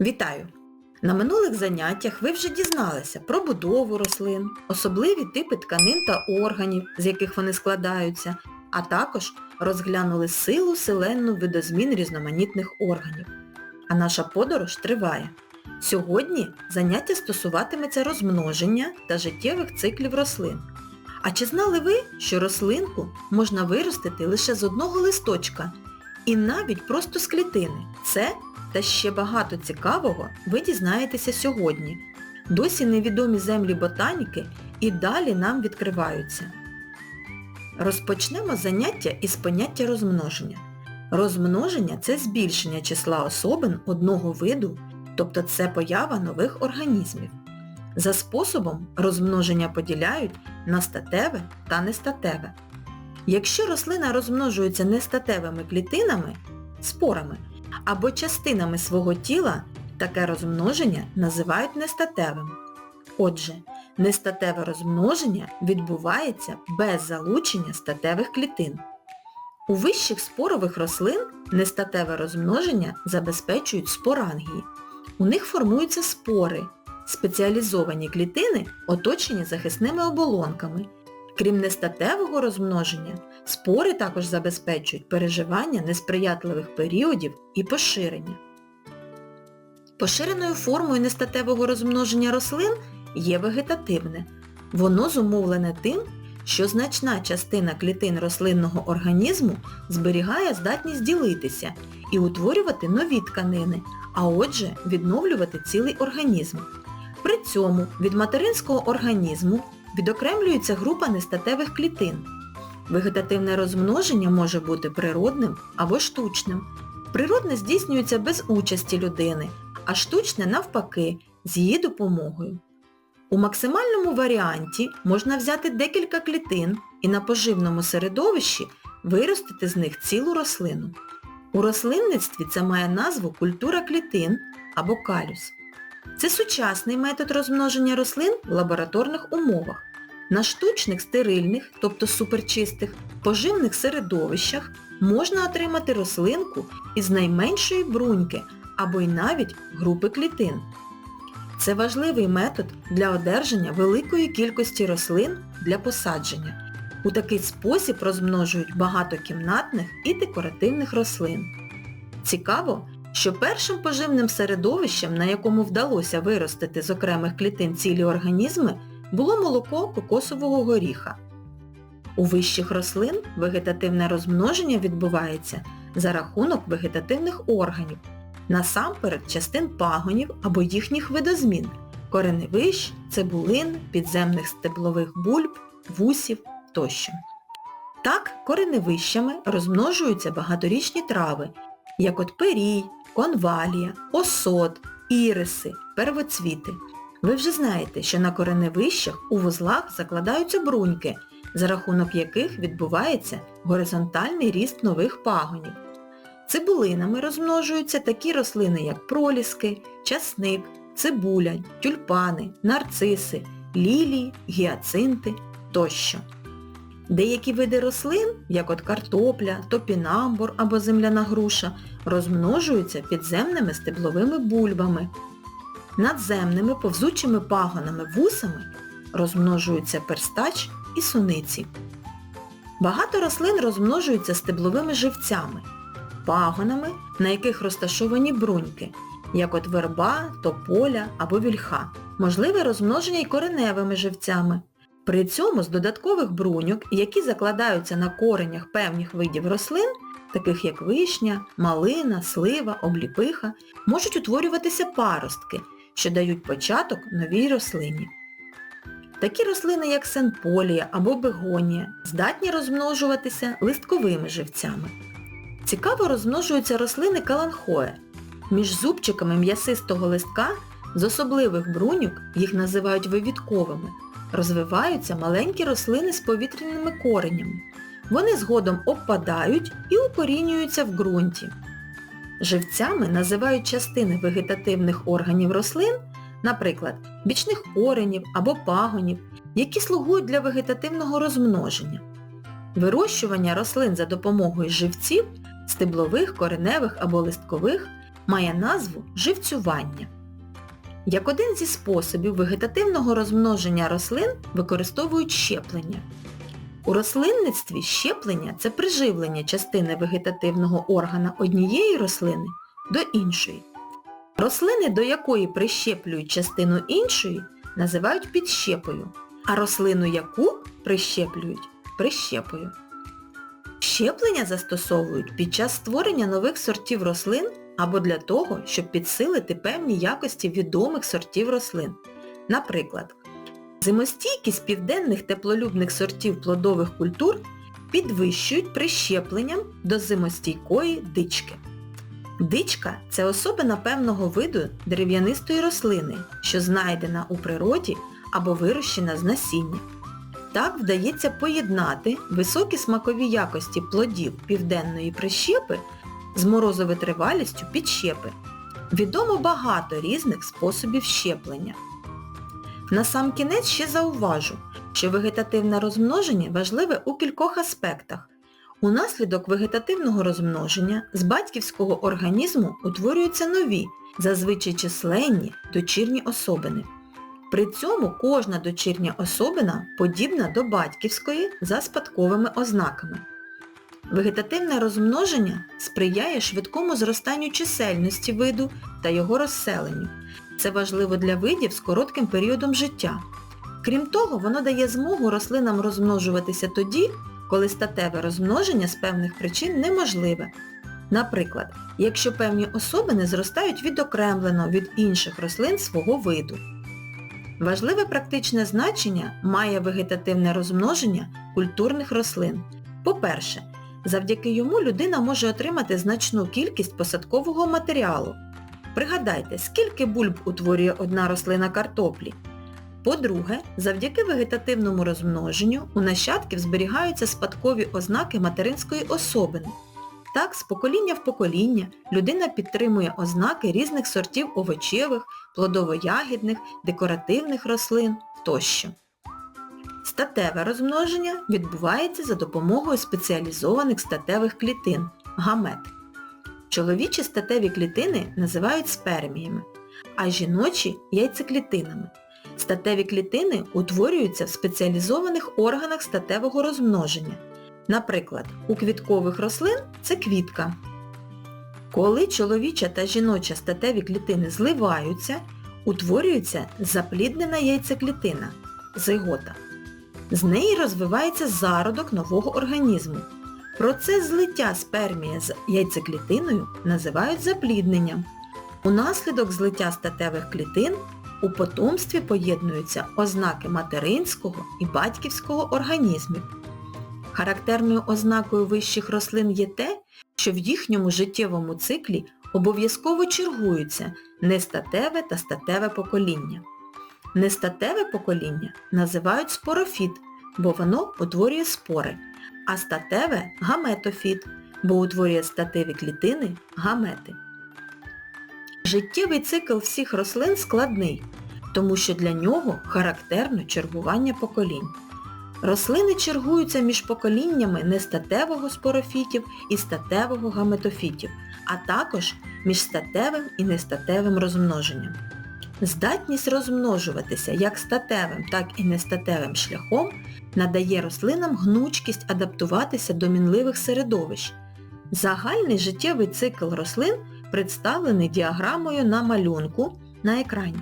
Вітаю! На минулих заняттях ви вже дізналися про будову рослин, особливі типи тканин та органів, з яких вони складаються, а також розглянули силу селенну видозмін різноманітних органів. А наша подорож триває. Сьогодні заняття стосуватиметься розмноження та життєвих циклів рослин. А чи знали ви, що рослинку можна виростити лише з одного листочка і навіть просто з клітини? Це та ще багато цікавого ви дізнаєтеся сьогодні. Досі невідомі землі ботаніки і далі нам відкриваються. Розпочнемо заняття із поняття розмноження. Розмноження – це збільшення числа особин одного виду, тобто це поява нових організмів. За способом розмноження поділяють на статеве та нестатеве. Якщо рослина розмножується нестатевими клітинами, спорами, або частинами свого тіла, таке розмноження називають нестатевим. Отже, нестатеве розмноження відбувається без залучення статевих клітин. У вищих спорових рослин нестатеве розмноження забезпечують спорангії. У них формуються спори, спеціалізовані клітини, оточені захисними оболонками. Крім нестатевого розмноження, спори також забезпечують переживання несприятливих періодів і поширення. Поширеною формою нестатевого розмноження рослин є вегетативне. Воно зумовлене тим, що значна частина клітин рослинного організму зберігає здатність ділитися і утворювати нові тканини, а отже відновлювати цілий організм. При цьому від материнського організму відокремлюється група нестатевих клітин. Вегетативне розмноження може бути природним або штучним. Природне здійснюється без участі людини, а штучне навпаки, з її допомогою. У максимальному варіанті можна взяти декілька клітин і на поживному середовищі виростити з них цілу рослину. У рослинництві це має назву культура клітин або калюс. Це сучасний метод розмноження рослин в лабораторних умовах. На штучних стерильних, тобто суперчистих, поживних середовищах можна отримати рослинку із найменшої бруньки або й навіть групи клітин. Це важливий метод для одержання великої кількості рослин для посадження. У такий спосіб розмножують багатокімнатних і декоративних рослин. Цікаво, що першим поживним середовищем, на якому вдалося виростити з окремих клітин цілі організми, було молоко кокосового горіха. У вищих рослин вегетативне розмноження відбувається за рахунок вегетативних органів, насамперед частин пагонів або їхніх видозмін, кореневищ, цибулин, підземних стеблових бульб, вусів тощо. Так, кореневищами розмножуються багаторічні трави, як от перій, конвалія, осот, іриси, первоцвіти. Ви вже знаєте, що на кореневищах у вузлах закладаються бруньки, за рахунок яких відбувається горизонтальний ріст нових пагонів. Цибулинами розмножуються такі рослини, як проліски, часник, цибуля, тюльпани, нарциси, лілії, гіацинти тощо. Деякі види рослин, як от картопля, топінамбур або земляна груша, розмножуються підземними стебловими бульбами. Надземними повзучими пагонами вусами розмножуються перстач і суниці. Багато рослин розмножуються стебловими живцями, пагонами, на яких розташовані бруньки, як от верба, тополя або вільха. Можливе розмноження й кореневими живцями. При цьому з додаткових бруньок, які закладаються на коренях певних видів рослин, таких як вишня, малина, слива, обліпиха, можуть утворюватися паростки, що дають початок новій рослині. Такі рослини, як сенполія або бегонія, здатні розмножуватися листковими живцями. Цікаво розмножуються рослини каланхоe. Між зубчиками м'ясистого листка з особливих бруньок, їх називають вивідковими, розвиваються маленькі рослини з повітряними коренями. Вони згодом обпадають і укорінюються в ґрунті. Живцями називають частини вегетативних органів рослин, наприклад, бічних коренів або пагонів, які слугують для вегетативного розмноження. Вирощування рослин за допомогою живців, стеблових, кореневих або листкових має назву живцювання. Як один зі способів вегетативного розмноження рослин використовують щеплення. У рослинництві щеплення – це приживлення частини вегетативного органа однієї рослини до іншої. Рослини, до якої прищеплюють частину іншої, називають підщепою, а рослину яку прищеплюють прищепою. Щеплення застосовують під час створення нових сортів рослин або для того, щоб підсилити певні якості відомих сортів рослин. Наприклад, зимостійкість південних теплолюбних сортів плодових культур підвищують прищепленням до зимостійкої дички. Дичка – це особина певного виду дерев'янистої рослини, що знайдена у природі або вирощена з насіння. Так вдається поєднати високі смакові якості плодів південної прищепи з морозовитривалістю підщепи. Відомо багато різних способів щеплення. Насамкінець ще зауважу, що вегетативне розмноження важливе у кількох аспектах. Унаслідок вегетативного розмноження з батьківського організму утворюються нові, зазвичай численні, дочірні особини. При цьому кожна дочірня особина подібна до батьківської за спадковими ознаками. Вегетативне розмноження сприяє швидкому зростанню чисельності виду та його розселенню. Це важливо для видів з коротким періодом життя. Крім того, воно дає змогу рослинам розмножуватися тоді, коли статеве розмноження з певних причин неможливе. Наприклад, якщо певні особини зростають відокремлено від інших рослин свого виду. Важливе практичне значення має вегетативне розмноження культурних рослин. По-перше, завдяки йому людина може отримати значну кількість посадкового матеріалу. Пригадайте, скільки бульб утворює одна рослина картоплі. По-друге, завдяки вегетативному розмноженню у нащадків зберігаються спадкові ознаки материнської особини. Так, з покоління в покоління людина підтримує ознаки різних сортів овочевих, плодово-ягідних, декоративних рослин тощо. Статеве розмноження відбувається за допомогою спеціалізованих статевих клітин – гамет. Чоловічі статеві клітини називають сперміями, а жіночі – яйцеклітинами. Статеві клітини утворюються в спеціалізованих органах статевого розмноження. Наприклад, у квіткових рослин це квітка. Коли чоловіча та жіноча статеві клітини зливаються, утворюється запліднена яйцеклітина – зигота. З неї розвивається зародок нового організму. Процес злиття спермія з яйцеклітиною називають заплідненням. Унаслідок злиття статевих клітин у потомстві поєднуються ознаки материнського і батьківського організмів. Характерною ознакою вищих рослин є те, що в їхньому життєвому циклі обов'язково чергуються нестатеве та статеве покоління. Нестатеве покоління називають спорофіт, бо воно утворює спори, а статеве гаметофіт, бо утворює статеві клітини гамети. Життєвий цикл всіх рослин складний, тому що для нього характерно чергування поколінь. Рослини чергуються між поколіннями нестатевого спорофітів і статевого гаметофітів, а також між статевим і нестатевим розмноженням. Здатність розмножуватися як статевим, так і нестатевим шляхом надає рослинам гнучкість адаптуватися до мінливих середовищ. Загальний життєвий цикл рослин представлений діаграмою на малюнку на екрані.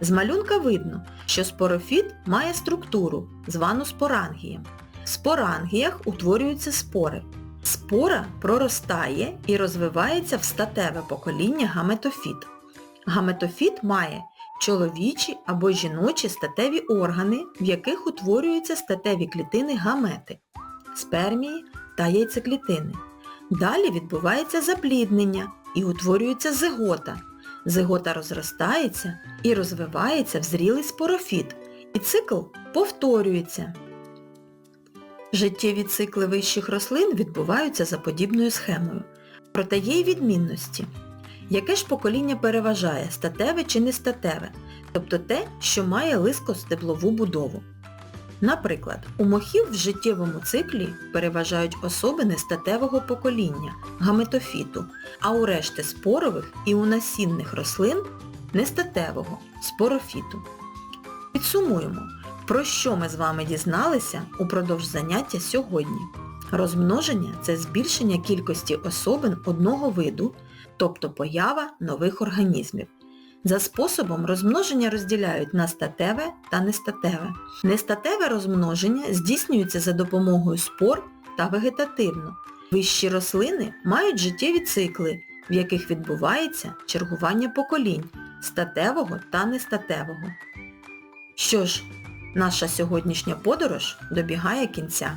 З малюнка видно, що спорофіт має структуру, звану спорангієм. В спорангіях утворюються спори. Спора проростає і розвивається в статеве покоління гаметофіт. Гаметофіт має чоловічі або жіночі статеві органи, в яких утворюються статеві клітини гамети, спермії та яйцеклітини. Далі відбувається запліднення і утворюється зигота. Зигота розростається і розвивається в зрілий спорофіт, і цикл повторюється. Життєві цикли вищих рослин відбуваються за подібною схемою. Проте є й відмінності. Яке ж покоління переважає, статеве чи нестатеве, тобто те, що має лискостеблову будову. Наприклад, у мохів в життєвому циклі переважають особини статевого покоління гаметофіту, а у решти спорових і у насінних рослин нестатевого спорофіту. Підсумуємо, про що ми з вами дізналися упродовж заняття сьогодні. Розмноження – це збільшення кількості особин одного виду, тобто поява нових організмів. За способом розмноження розділяють на статеве та нестатеве. Нестатеве розмноження здійснюється за допомогою спор та вегетативно. Вищі рослини мають життєві цикли, в яких відбувається чергування поколінь статевого та нестатевого. Що ж, наша сьогоднішня подорож добігає кінця.